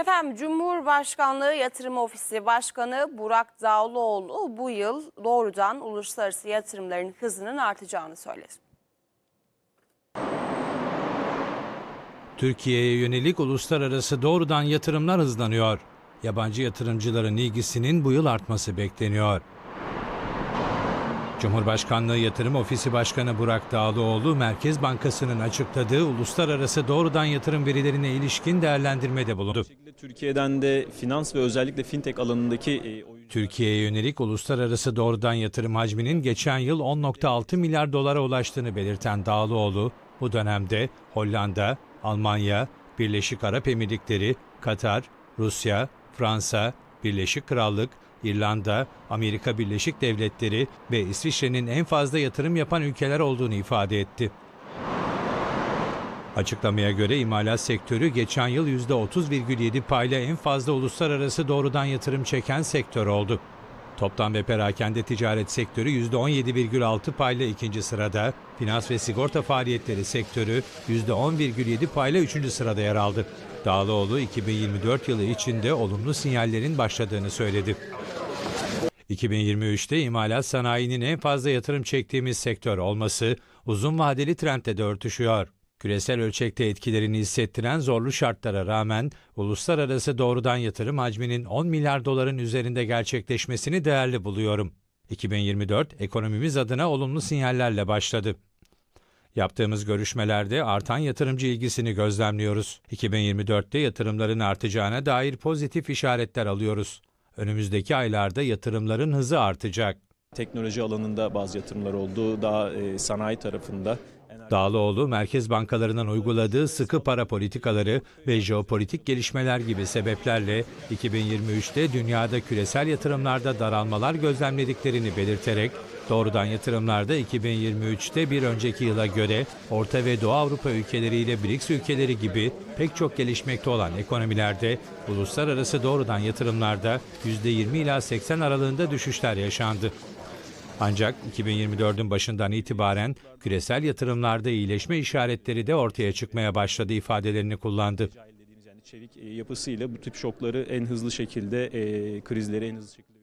Efendim Cumhurbaşkanlığı Yatırım Ofisi Başkanı Burak Dağlıoğlu bu yıl doğrudan uluslararası yatırımların hızının artacağını söyledi. Türkiye'ye yönelik uluslararası doğrudan yatırımlar hızlanıyor. Yabancı yatırımcıların ilgisinin bu yıl artması bekleniyor. Cumhurbaşkanlığı Yatırım Ofisi Başkanı Burak Dağlıoğlu, Merkez Bankası'nın açıkladığı uluslararası doğrudan yatırım verilerine ilişkin değerlendirmede bulundu. Türkiye'den de finans ve özellikle fintech alanındaki e, Türkiye'ye yönelik uluslararası doğrudan yatırım hacminin geçen yıl 10.6 milyar dolara ulaştığını belirten Dağlıoğlu, bu dönemde Hollanda, Almanya, Birleşik Arap Emirlikleri, Katar, Rusya, Fransa, Birleşik Krallık, İrlanda, Amerika Birleşik Devletleri ve İsviçre'nin en fazla yatırım yapan ülkeler olduğunu ifade etti. Açıklamaya göre imalat sektörü geçen yıl %30,7 payla en fazla uluslararası doğrudan yatırım çeken sektör oldu. Toplam ve perakende ticaret sektörü %17,6 payla ikinci sırada, finans ve sigorta faaliyetleri sektörü %10,7 payla üçüncü sırada yer aldı. Dağlıoğlu 2024 yılı içinde olumlu sinyallerin başladığını söyledi. 2023'te imalat sanayinin en fazla yatırım çektiğimiz sektör olması uzun vadeli trendle de örtüşüyor. Küresel ölçekte etkilerini hissettiren zorlu şartlara rağmen uluslararası doğrudan yatırım hacminin 10 milyar doların üzerinde gerçekleşmesini değerli buluyorum. 2024 ekonomimiz adına olumlu sinyallerle başladı. Yaptığımız görüşmelerde artan yatırımcı ilgisini gözlemliyoruz. 2024'te yatırımların artacağına dair pozitif işaretler alıyoruz. Önümüzdeki aylarda yatırımların hızı artacak. teknoloji alanında bazı yatırımlar oldu. Daha e, sanayi tarafında Dağlıoğlu, merkez bankalarının uyguladığı sıkı para politikaları ve jeopolitik gelişmeler gibi sebeplerle 2023'te dünyada küresel yatırımlarda daralmalar gözlemlediklerini belirterek, doğrudan yatırımlarda 2023'te bir önceki yıla göre Orta ve Doğu Avrupa ülkeleriyle BRICS ülkeleri gibi pek çok gelişmekte olan ekonomilerde uluslararası doğrudan yatırımlarda %20 ila 80 aralığında düşüşler yaşandı. Ancak 2024'ün başından itibaren küresel yatırımlarda iyileşme işaretleri de ortaya çıkmaya başladı ifadelerini kullandı. çevik e, yapısıyla bu tip şokları en hızlı şekilde e, krizleri en hızlı şekilde